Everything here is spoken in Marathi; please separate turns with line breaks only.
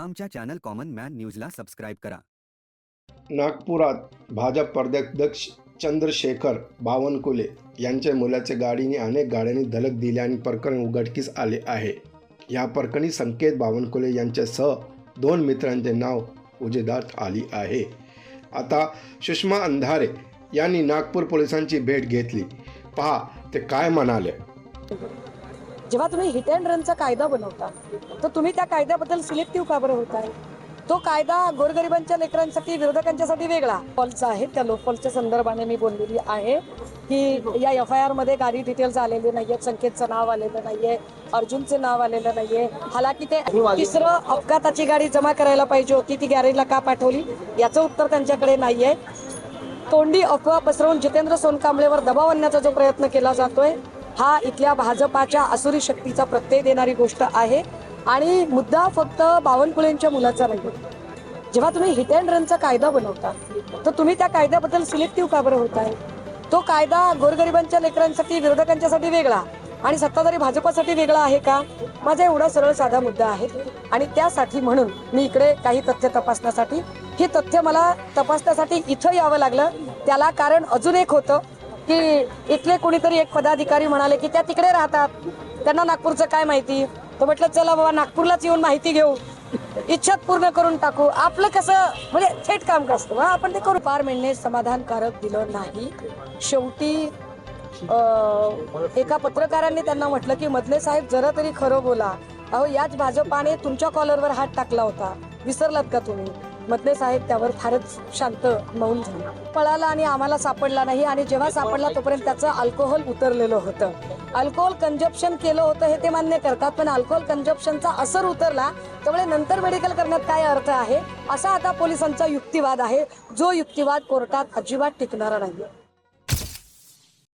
आमच्या चॅनल कॉमन मॅन न्यूजला सबस्क्राईब करा.
नागपुरात भाजप प्रदेशाध्यक्ष चंद्रशेखर बावनकुले यांच्या मुलाच्या गाडीने अनेक गाड्यांनी धडक आणि प्रकरण उघडकीस आले आहे. या प्रकरणी संकेत बावनकुले यांच्यासह दोन मित्रांचे नाव उजेदात आली आहे. आता सुषमा अंधारे यांनी नागपूर पोलिसांची भेट घेतली. पहा ते काय म्हणाले?
जेव्हा तुम्ही हिट अँड रनचा कायदा बनवता तर तुम्ही त्या कायद्याबद्दल सिलेक्टिव्ह का बरं होत आहे तो कायदा गोरगरिबांच्या लेकरांसाठी विरोधकांच्यासाठी वेगळा. फॉलचा आहे त्या लोकफॉलच्या संदर्भाने मी बोललेली आहे की या एफ आय आरमध्ये गाडी डिटेल्स आलेले नाहीये संकेतचं नाव आलेलं नाहीये अर्जुनचे नाव आलेलं नाहीये. हालाकी ते तिसरं अपघाताची गाडी जमा करायला पाहिजे होती ती गॅरेजला का पाठवली? याचं उत्तर त्यांच्याकडे नाहीये. तोंडी अफवा पसरवून जितेंद्र सोनकांबळेवर दबाव आणण्याचा जो प्रयत्न केला जातोय हा इथल्या भाजपाच्या असुरी शक्तीचा प्रत्यय देणारी गोष्ट आहे. आणि मुद्दा फक्त बावनकुळेंच्या मुलाचा नाही जेव्हा तुम्ही हिट अँड रनचा कायदा बनवता तर तुम्ही त्या कायद्याबद्दल सिलेक्टिव्ह का बरं होत आहे तो कायदा गोरगरिबांच्या लेकरांसाठी विरोधकांच्यासाठी वेगळा आणि सत्ताधारी भाजपासाठी वेगळा आहे का? माझा एवढा सरळ साधा मुद्दा आहे. आणि त्यासाठी म्हणून मी इकडे काही तथ्य तपासण्यासाठी हे तथ्य मला तपासण्यासाठी इथं यावं लागलं. त्याला कारण अजून एक होतं. की इथले कोणीतरी एक पदाधिकारी म्हणाले की त्या तिकडे राहतात. त्यांना नागपूरचं काय माहिती? तर म्हटलं चला बाबा नागपूरलाच येऊन माहिती घेऊ. इच्छा पूर्ण करून टाकू. आपलं कसं म्हणजे थेट काम कसं आपण ते करू. पार मिळणे समाधानकारक दिलं नाही. शेवटी एका पत्रकारांनी त्यांना म्हटलं की मधले साहेब जरा तरी खरं बोला. अहो याच भाजपाने तुमच्या कॉलरवर हात टाकला होता. विसरलात का तुम्ही? मधले साहेब त्यावर फारच शांत मौन झाले. पळाला आणि आम्हाला सापडला नाही आणि जेव्हा सापडला तोपर्यंत त्याचं अल्कोहोल उतरलेलं होतं. अल्कोहोल कंजप्शन केलं होतं हे ते मान्य करतात पण अल्कोहोल कंजप्शनचा असर उतरला त्यामुळे नंतर मेडिकल करण्यात काय अर्थ आहे? असा आता पोलिसांचा युक्तिवाद आहे. जो युक्तिवाद कोर्टात अजिबात टिकणारा नाही.